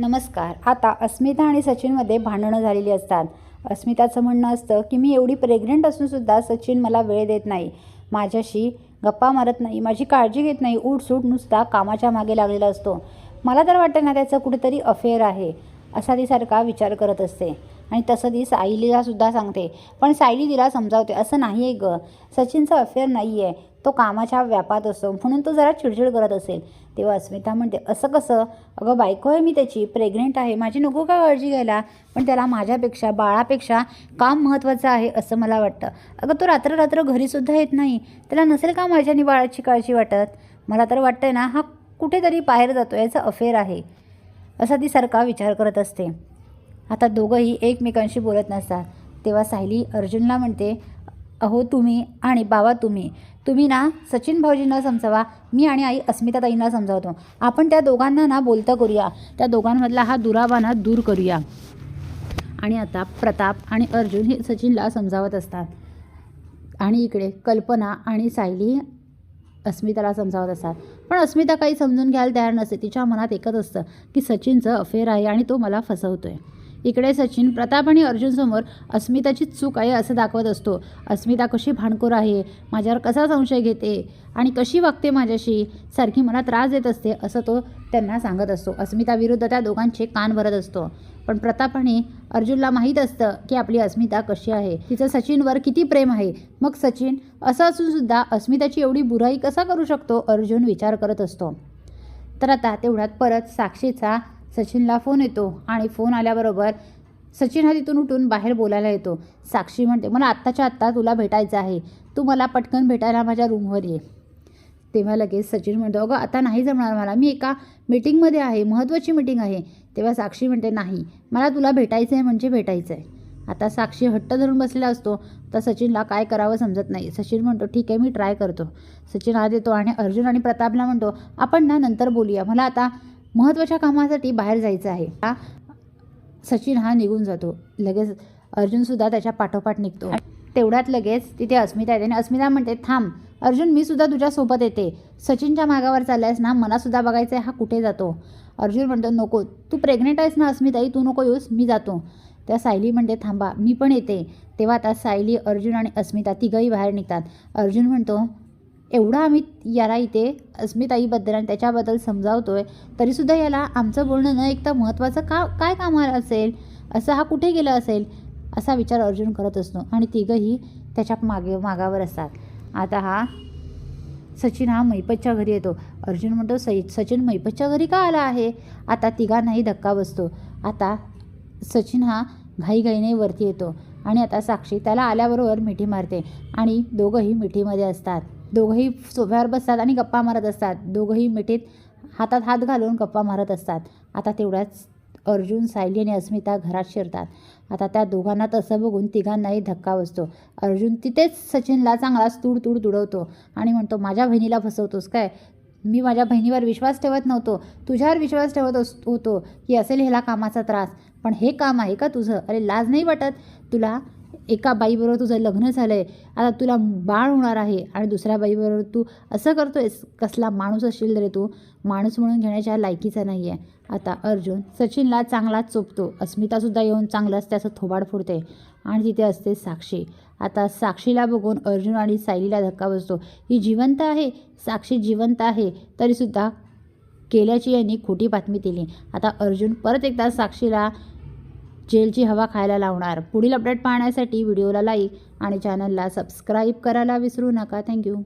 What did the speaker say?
नमस्कार. आता अस्मिता आणि सचिनमध्ये भांडणं झालेली असतात. अस्मिताचं म्हणणं असतं की मी एवढी प्रेग्नंट असूनसुद्धा सचिन मला वेळ देत नाही. माझ्याशी गप्पा मारत नाही. माझी काळजी घेत नाही. उठसूट नुसता कामाच्या मागे लागलेला असतो. मला तर वाटतं ना त्याचं कुठेतरी अफेअर आहे. असा ती सारखा विचार करत असते. आणि तसं ती सायलीला सुद्धा सांगते. पण सायली तिला समजावते असं नाही आहे गं. सचिनचं अफेअर नाही आहे तो कामाच्या व्यापात असतो म्हणून तो जरा चिडचिड करत असेल. तेव्हा अस्मिता म्हणते असं कसं? अगं बायको आहे मी त्याची प्रेग्नेंट आहे. माझी नको का काळजी घ्यायला? पण त्याला माझ्यापेक्षा बाळापेक्षा काम महत्त्वाचं आहे असं मला वाटतं. अगं तो रात्र रात्र घरीसुद्धा येत नाही. त्याला नसेल का माझ्या आणि बाळाची काळजी वाटत? मला तर वाटतंय ना हा कुठेतरी बाहेर जातो याचा अफेअर आहे. असा ती सारखा विचार करत असते. आता दोघंही एकमेकांशी बोलत नसतात. तेव्हा सायली अर्जुनला म्हणते अहो तुम्ही आणि बाबा तुम्ही. तुम्ही ना सचिन भाऊजींना समजावा मी आणि आई अस्मिताताईंना समजावतो. आपण त्या दोघांना ना बोलतं करूया. त्या दोघांमधला हा दुरावा ना दूर करूया. आणि आता प्रताप आणि अर्जुन हे सचिनला समजावत असतात. आणि इकडे कल्पना आणि सायली अस्मिताला समजावत असतात. पण अस्मिता काही समजून घ्यायला तयार नसते. तिच्या मनात एकच असतं की सचिनचं अफेअर आहे आणि तो मला फसवतो आहे इकडे सचिन प्रताप आणि अर्जुनसमोर अस्मिताची चूक आहे असं दाखवत असतो. अस्मिता कशी भांडखोर आहे? माझ्यावर कसा संशय घेते? आणि कशी वागते माझ्याशी? सारखी मला त्रास देत असते असं तो त्यांना सांगत असतो. अस्मिता विरुद्ध त्या दोघांचे कान भरत असतो. पण प्रताप आणि अर्जुनला माहीत असतं की आपली अस्मिता कशी आहे. तिचं सचिनवर किती प्रेम आहे? मग सचिन असं असूनसुद्धा अस्मिताची एवढी बुराई कसा करू शकतो? अर्जुन विचार करत असतो. तर आता तेवढ्यात परत साक्षीचा सचिनला फोन येतो आणि फोन आल्याबरोबर सचिन हा तिथून उठून बाहेर बोलायला येतो. साक्षी म्हणते मला आत्ताच्या आत्ता तुला भेटायचं आहे. तू मला पटकन भेटायला माझ्या रूमवर ये. तेव्हा लगेच सचिन म्हणतो अगं आता नाही जमणार मला. मी एका मीटिंगमध्ये आहे महत्त्वाची मीटिंग आहे. तेव्हा साक्षी म्हणते नाही मला तुला भेटायचं आहे म्हणजे भेटायचं आहे. आता साक्षी हट्ट धरून बसलेला असतो तर सचिनला काय करावं समजत नाही. सचिन म्हणतो ठीक आहे मी ट्राय करतो. सचिन आत येतो आणि अर्जुन आणि प्रतापला म्हणतो आपण ना नंतर बोलूया. मला आता महत्त्वाच्या कामासाठी बाहेर जायचं आहे. हा सचिन हा निघून जातो. लगेच अर्जुनसुद्धा त्याच्या पाठोपाठ निघतो. तेवढ्यात लगेच तिथे अस्मिता येते आणि अस्मिता म्हणते थांब अर्जुन मी सुद्धा तुझ्यासोबत येते. सचिनच्या मागावर चालल्यास ना मनासुद्धा बघायचं आहे हा कुठे जातो. अर्जुन म्हणतो नको तू प्रेग्नेंट आहेस ना अस्मिताई तू नको येऊस मी जातो. त्या सायली म्हणते थांबा मी पण येते. तेव्हा आता सायली अर्जुन आणि अस्मिता तिघंही बाहेर निघतात. अर्जुन म्हणतो एवढा आम्ही याला इथे अस्मिताईबद्दल आणि त्याच्याबद्दल समजावतो आहे तरीसुद्धा याला आमचं बोलणं न ऐकता महत्त्वाचं का काय कामाला असेल असं हा कुठे गेला असेल असा विचार अर्जुन करत असतो. आणि तिघंही त्याच्यामागे मागावर असतात. आता हा सचिन हा मैपतच्या घरी येतो. अर्जुन म्हणतो सई सचिन मैपतच्या घरी का आला आहे? आता तिघांनाही धक्का बसतो. आता सचिन हा घाईघाईने वरती येतो आणि आता साक्षी त्याला आल्याबरोबर मिठी मारते आणि दोघंही मिठीमध्ये असतात. दोघंही सोफ्यावर बसतात आणि गप्पा मारत असतात. दोघंही मिठीत हातात हात घालून गप्पा मारत असतात. आता तेवढ्याच अर्जुन सायली आणि अस्मिता घरात शिरतात. आता त्या दोघांना तसं बघून तिघांनाही धक्का बसतो. अर्जुन तिथेच सचिनला चांगलाच तूड तूड तुडवतो आणि म्हणतो माझ्या बहिणीला फसवतोस काय? मी माझ्या बहिणीवर विश्वास ठेवत नव्हतो. तुझ्यावर विश्वास ठेवत अस- होतो की असेल ह्याला कामाचा त्रास. पण हे काम आहे का तुझं? अरे लाज नाही वाटत. तुला एका बाईबरोबर तुझं लग्न झालं आहे आता तुला बाळ होणार आहे आणि दुसऱ्या बाईबरोबर तू असं करतो आहेस कसला माणूस असशील रे तू? माणूस म्हणून घेण्याच्या लायकीचा नाही आहे आता अर्जुन सचिनला चांगलाच चोपतो. अस्मितासुद्धा येऊन चांगलाच त्याचं थोबाड फोडते आणि तिथे असते साक्षी. आता साक्षीला बघून अर्जुन आणि सायलीला धक्का बसतो. ही जिवंत आहे? साक्षी जिवंत आहे. तरीसुद्धा केल्याची यांनी खोटी बातमी दिली. आता अर्जुन परत एकदा साक्षीला जेलची हवा खायला लावणार. पुढील अपडेट पाहण्यासाठी व्हिडिओला लाईक आणि चॅनलला सबस्क्राईब करायला विसरू नका. थँक्यू